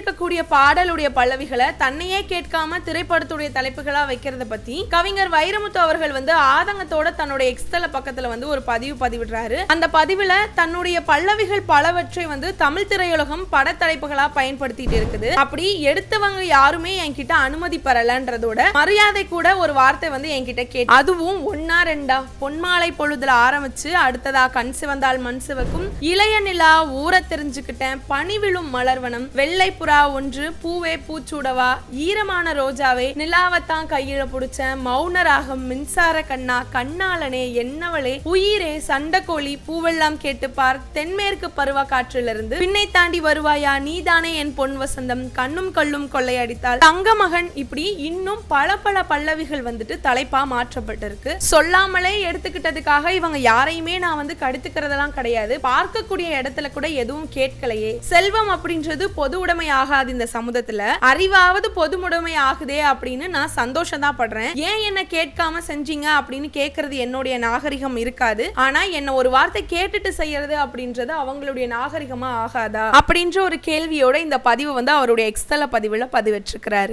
இருக்கக்கூடிய பாடலுடைய பல்லவிகளை தன்னையே கேட்காம திரைப்படத்துடைய தலைப்புகளா வைக்கிறத பத்தி கவிஞர் வைரமுத்து அவர்கள் வந்து ஆதங்கத்தோட தன்னுடைய எக்ஸ்தல பக்கத்துல வந்து ஒரு பதிவு பதிவிடுறாரு. அந்த பதிவுல தன்னுடைய பல்லவிகள் பலவற்றை வந்து தமிழ் திரையுலகம் படத்தலைப்புகளா பயன்படுத்திட்டு இருக்குது. அப்படி எடுத்தவங்க யாருமே என்கிட்ட அனுமதி பெறலன்றதோட மரியாதை கூட ஒரு வார்த்தை வந்து என்கிட்ட கேட்டு அதுவும் ஒன்னா ரெண்டா? பொன்மாலை பொழுதுல ஆரம்பிச்சு அடுத்ததா கண் சிவந்தால் மண் சிவக்கும் இளைய நிலா ஊற தெரிஞ்சுக்கிட்டேன் பனிவிழும் மலர்வனம் வெள்ளை புறா ஒன்று பூவே பூச்சூடவா? ஈரமான ரோஜாவே நிலாவத்தான் கையில புடிச்ச மௌன ராகம் மின்சார கண்ணா கண்ணாளனே என்னவளே? உயிரே சண்டக்கோழி பூவெல்லாம் கேட்டுப்பார் தென்மேற்கு பருவ காற்றிலிருந்து. பின்னை தாண்டி வருவாயா? நீதானே என் பொன் வசந்தம். கண்ணும் கல்லும் கொள்ளையடித்தால் தங்க மகன் இப்படி இன்னும் பல பல பல்லவிகள் வந்துட்டு தலைப்பா மாற்றப்பட்டிருக்கு. சொல்லாமலே எடுத்துக்கிட்டதுக்காக இவங்க யாரையுமே நான் வந்து கடுத்துக்கிறதெல்லாம் கிடையாது. பார்க்கக்கூடிய இடத்துல கூட எதுவும் கேட்கலையே. செல்வம் அப்படின்றது பொது உடைமை ஆகாது இந்த சமுதத்துல அறிவாவது பொதுமுடைமை ஆகுதே அப்படின்னு நான் சந்தோஷம் தான் படுறேன். ஏன் என்ன கேட்காம செஞ்சீங்க அப்படின்னு கேட்கறது என்னுடைய நாகரிகம் இருக்காது. ஆனா என்ன ஒரு வார்த்தை கேட்டுட்டு செய்யறது அப்படின்றது அவங்களுடைய நாகரிகமா ஆகாதா? அப்படின்ற ஒரு கேள்வியோட இந்த பதிவு வந்து அவருடைய எக்ஸ்தல பதிவுல பதிவிட்டிருக்கிறாரு